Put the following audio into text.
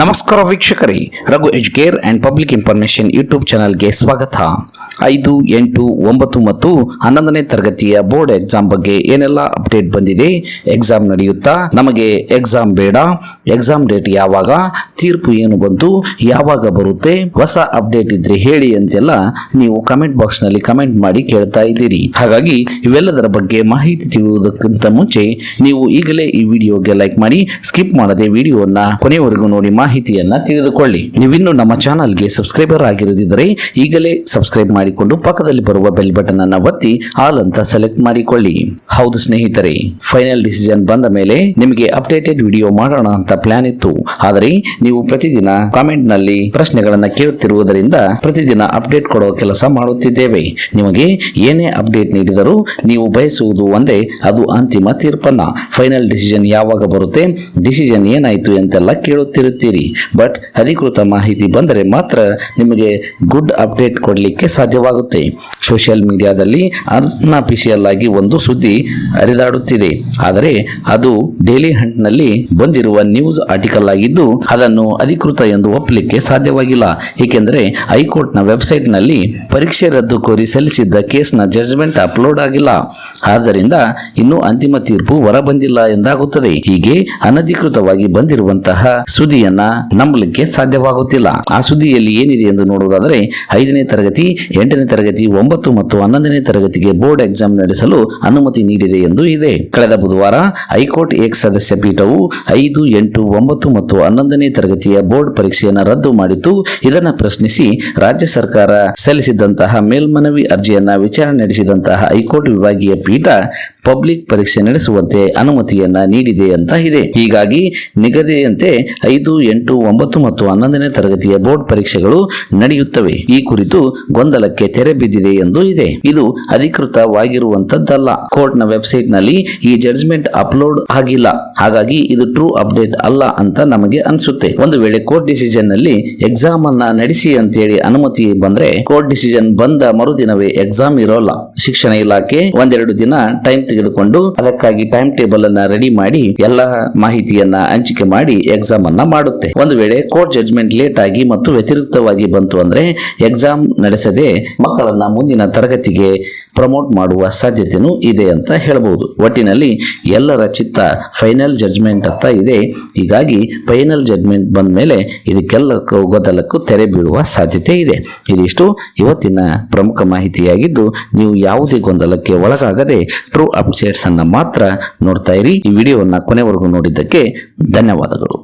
ನಮಸ್ಕಾರ ವೀಕ್ಷಕರೇ, Raghu Educare and public information YouTube ಚಾನಲ್ಗೆ ಸ್ವಾಗತ. ಐದು, ಎಂಟು, ಒಂಬತ್ತು ಮತ್ತು ಹನ್ನೊಂದನೇ ತರಗತಿಯ ಬೋರ್ಡ್ ಎಕ್ಸಾಮ್ ಬಗ್ಗೆ ಏನೆಲ್ಲ ಅಪ್ಡೇಟ್ ಬಂದಿದೆ ಎಕ್ಸಾಮ್ ನಡೆಯುತ್ತಾ? ನಮಗೆ ಎಕ್ಸಾಮ್ ಬೇಡ ಎಕ್ಸಾಮ್ ಡೇಟ್ ಯಾವಾಗ, ತೀರ್ಪು ಏನು ಬಂತು, ಯಾವಾಗ ಬರುತ್ತೆ? ಹೊಸ ಅಪ್ಡೇಟ್ ಇದ್ರೆ ಹೇಳಿ ಅಂತೆಲ್ಲ ನೀವು ಕಮೆಂಟ್ ಬಾಕ್ಸ್ನಲ್ಲಿ ಕಮೆಂಟ್ ಮಾಡಿ ಕೇಳ್ತಾ ಇದ್ದೀರಿ. ಹಾಗಾಗಿ ಇವೆಲ್ಲದರ ಬಗ್ಗೆ ಮಾಹಿತಿ ತಿಳಿಯುವುದಕ್ಕಿಂತ ಮುಂಚೆ ನೀವು ಈಗಲೇ ಈ ವಿಡಿಯೋಗೆ ಲೈಕ್ ಮಾಡಿ ಸ್ಕಿಪ್ ಮಾಡದೆ ವಿಡಿಯೋನ ಕೊನೆಯವರೆಗೂ ನೋಡಿ ಮಾಹಿತಿಯನ್ನ ತಿಳಿದುಕೊಳ್ಳಿ. ನೀವಿನ್ನು ನಮ್ಮ ಚಾನಲ್ಗೆ ಸಬ್ಸ್ಕ್ರೈಬರ್ ಆಗಿರದಿದ್ದರೆ ಈಗಲೇ ಸಬ್ಸ್ಕ್ರೈಬ್ ಮಾಡಿಕೊಂಡು ಪಕ್ಕದಲ್ಲಿ ಬರುವ ಬೆಲ್ ಬಟನ್ ಅನ್ನ ಒತ್ತಿ ಆಲ್ ಅಂತ ಸೆಲೆಕ್ಟ್ ಮಾಡಿಕೊಳ್ಳಿ. ಹೌದು ಸ್ನೇಹಿತರೆ, ಫೈನಲ್ ಡಿಸಿಷನ್ ಬಂದ ಮೇಲೆ ನಿಮಗೆ ಅಪ್ಡೇಟೆಡ್ ವಿಡಿಯೋ ಮಾಡೋಣ ಅಂತ ಪ್ಲಾನ್ ಇತ್ತು. ಆದರೆ ನೀವು ಪ್ರತಿದಿನ ಕಾಮೆಂಟ್ನಲ್ಲಿ ಪ್ರಶ್ನೆಗಳನ್ನ ಕೇಳುತ್ತಿರುವುದರಿಂದ ಪ್ರತಿದಿನ ಅಪ್ಡೇಟ್ ಕೊಡೋ ಕೆಲಸ ಮಾಡುತ್ತಿದ್ದೇವೆ. ನಿಮಗೆ ಏನೇ ಅಪ್ಡೇಟ್ ನೀಡಿದರೂ ನೀವು ಬಯಸುವುದು ಒಂದೇ, ಅದು ಅಂತಿಮ ತೀರ್ಪನ್ನ. ಫೈನಲ್ ಡಿಸಿಷನ್ ಯಾವಾಗ ಬರುತ್ತೆ, ಡಿಸಿಷನ್ ಏನಾಯಿತು ಅಂತೆಲ್ಲ ಕೇಳುತ್ತಿರುತ್ತೀರಿ. ಬಟ್ ಅಧಿಕೃತ ಮಾಹಿತಿ ಬಂದರೆ ಮಾತ್ರ ನಿಮಗೆ ಗುಡ್ ಅಪ್ಡೇಟ್ ಕೊಡಲಿಕ್ಕೆ ಸಾಧ್ಯವಾಗುತ್ತೆ. ಸೋಷಿಯಲ್ ಮೀಡಿಯಾದಲ್ಲಿ ಅನ್ಅಫಿಷಿಯಲ್ ಆಗಿ ಒಂದು ಸುದ್ದಿ ಹರಿದಾಡುತ್ತಿದೆ. ಆದರೆ ಅದು ಡೈಲಿ ಹಂಟ್ನಲ್ಲಿ ಬಂದಿರುವ ನ್ಯೂಸ್ ಆರ್ಟಿಕಲ್ ಆಗಿದ್ದು ಅದನ್ನು ಅಧಿಕೃತ ಎಂದು ಒಪ್ಪಲಿಕ್ಕೆ ಸಾಧ್ಯವಾಗಿಲ್ಲ. ಏಕೆಂದರೆ ಹೈಕೋರ್ಟ್ನ ವೆಬ್ಸೈಟ್ನಲ್ಲಿ ಪರೀಕ್ಷೆ ರದ್ದು ಕೋರಿ ಸಲ್ಲಿಸಿದ್ದ ಕೇಸ್ನ ಜಡ್ಜ್ಮೆಂಟ್ ಅಪ್ಲೋಡ್ ಆಗಿಲ್ಲ. ಆದ್ದರಿಂದ ಇನ್ನೂ ಅಂತಿಮ ತೀರ್ಪು ಹೊರಬಂದಿಲ್ಲ ಎಂದಾಗುತ್ತದೆ. ಹೀಗೆ ಅನಧಿಕೃತವಾಗಿ ಬಂದಿರುವಂತಹ ಸುದ್ದಿಯನ್ನ ನಂಬಲಿಕ್ಕೆ ಸಾಧ್ಯವಾಗುತ್ತಿಲ್ಲ. ಆ ಸುದ್ದಿಯಲ್ಲಿ ಏನಿದೆ ಎಂದು ನೋಡುವುದಾದರೆ, ಐದನೇ ತರಗತಿ, ಎಂಟನೇ ತರಗತಿ, ಒಂಬತ್ತು ಮತ್ತು ಹನ್ನೊಂದನೇ ತರಗತಿಗೆ ಬೋರ್ಡ್ ಎಕ್ಸಾಮ್ ನಡೆಸಲು ಅನುಮತಿ ನೀಡಿದೆ ಎಂದು ಇದೆ. ಕಳೆದ ಬುಧವಾರ ಹೈಕೋರ್ಟ್ ಏಕ ಸದಸ್ಯ ಪೀಠವು ಐದು, ಎಂಟು, ಒಂಬತ್ತು ಮತ್ತು ಹನ್ನೊಂದನೇ ತರಗತಿಯ ಬೋರ್ಡ್ ಪರೀಕ್ಷೆಯನ್ನು ರದ್ದು ಮಾಡಿತ್ತು. ಇದನ್ನು ಪ್ರಶ್ನಿಸಿ ರಾಜ್ಯ ಸರ್ಕಾರ ಸಲ್ಲಿಸಿದಂತಹ ಮೇಲ್ಮನವಿ ಅರ್ಜಿಯನ್ನ ವಿಚಾರಣೆ ನಡೆಸಿದಂತಹ ಹೈಕೋರ್ಟ್ ವಿಭಾಗೀಯ ಪೀಠ ಪಬ್ಲಿಕ್ ಪರೀಕ್ಷೆ ನಡೆಸುವಂತೆ ಅನುಮತಿಯನ್ನ ನೀಡಿದೆ ಅಂತ ಇದೆ. ಹೀಗಾಗಿ ನಿಗದಿಯಂತೆ ಐದು ಎಂಟು, ಒಂಬತ್ತು ಮತ್ತು ಹನ್ನೊಂದನೇ ತರಗತಿಯ ಬೋರ್ಡ್ ಪರೀಕ್ಷೆಗಳು ನಡೆಯುತ್ತವೆ. ಈ ಕುರಿತು ಗೊಂದಲಕ್ಕೆ ತೆರೆ ಬಿದ್ದಿದೆ ಎಂದು ಇದೆ. ಇದು ಅಧಿಕೃತವಾಗಿರುವಂತದ್ದಲ್ಲ ಕೋರ್ಟ್ನ ವೆಬ್ಸೈಟ್ನಲ್ಲಿ ಈ ಜಡ್ಜ್ಮೆಂಟ್ ಅಪ್ಲೋಡ್ ಆಗಿಲ್ಲ. ಹಾಗಾಗಿ ಇದು ಟ್ರೂ ಅಪ್ಡೇಟ್ ಅಲ್ಲ ಅಂತ ನಮಗೆ ಅನಿಸುತ್ತೆ. ಒಂದು ವೇಳೆ ಕೋರ್ಟ್ ಡಿಸಿಷನ್ನಲ್ಲಿ ಎಕ್ಸಾಮ್ ಅನ್ನ ನಡೆಸಿ ಅಂತೇಳಿ ಅನುಮತಿ ಬಂದ್ರೆ ಕೋರ್ಟ್ ಡಿಸಿಷನ್ ಬಂದ ಮರುದಿನವೇ ಎಕ್ಸಾಮ್ ಇರೋಲ್ಲ. ಶಿಕ್ಷಣ ಇಲಾಖೆ ಒಂದೆರಡು ದಿನ ಟೈಮ್ ತೆಗೆದುಕೊಂಡು ಅದಕ್ಕಾಗಿ ಟೈಮ್ ಟೇಬಲ್ ಅನ್ನ ರೆಡಿ ಮಾಡಿ ಎಲ್ಲ ಮಾಹಿತಿಯನ್ನ ಹಂಚಿಕೆ ಮಾಡಿ ಎಕ್ಸಾಮ್ ಅನ್ನ ಮಾಡುತ್ತೆ. ಒಂದು ವೇಳೆ ಕೋರ್ಟ್ ಜಡ್ಜ್ಮೆಂಟ್ ಲೇಟ್ ಆಗಿ ಮತ್ತು ವ್ಯತಿರಿಕ್ತವಾಗಿ ಬಂತು ಅಂದ್ರೆ ಎಕ್ಸಾಮ್ ನಡೆಸದೆ ಮಕ್ಕಳನ್ನ ಮುಂದಿನ ತರಗತಿಗೆ ಪ್ರಮೋಟ್ ಮಾಡುವ ಸಾಧ್ಯತೆನೂ ಇದೆ ಅಂತ ಹೇಳಬಹುದು ಒಟ್ಟಿನಲ್ಲಿ ಎಲ್ಲರ ಚಿತ್ತ ಫೈನಲ್ ಜಡ್ಜ್ಮೆಂಟ್ ಅಂತ ಇದೆ. ಹೀಗಾಗಿ ಫೈನಲ್ ಜಡ್ಜ್ಮೆಂಟ್ ಬಂದ ಮೇಲೆ ಇದಕ್ಕೆಲ್ಲಕ್ಕೂ ಗೊಂದಲಕ್ಕೂ ತೆರೆ ಬೀಳುವ ಸಾಧ್ಯತೆ ಇದೆ. ಇದಿಷ್ಟು ಇವತ್ತಿನ ಪ್ರಮುಖ ಮಾಹಿತಿಯಾಗಿದ್ದು, ನೀವು ಯಾವುದೇ ಗೊಂದಲಕ್ಕೆ ಒಳಗಾಗದೆ ಟ್ರೂ ಅಪ್ಡೇಟ್ಸ್ ಅನ್ನ ಮಾತ್ರ ನೋಡ್ತಾ ಇರಿ. ಈ ವಿಡಿಯೋವನ್ನು ಕೊನೆವರೆಗೂ ನೋಡಿದ್ದಕ್ಕೆ ಧನ್ಯವಾದಗಳು.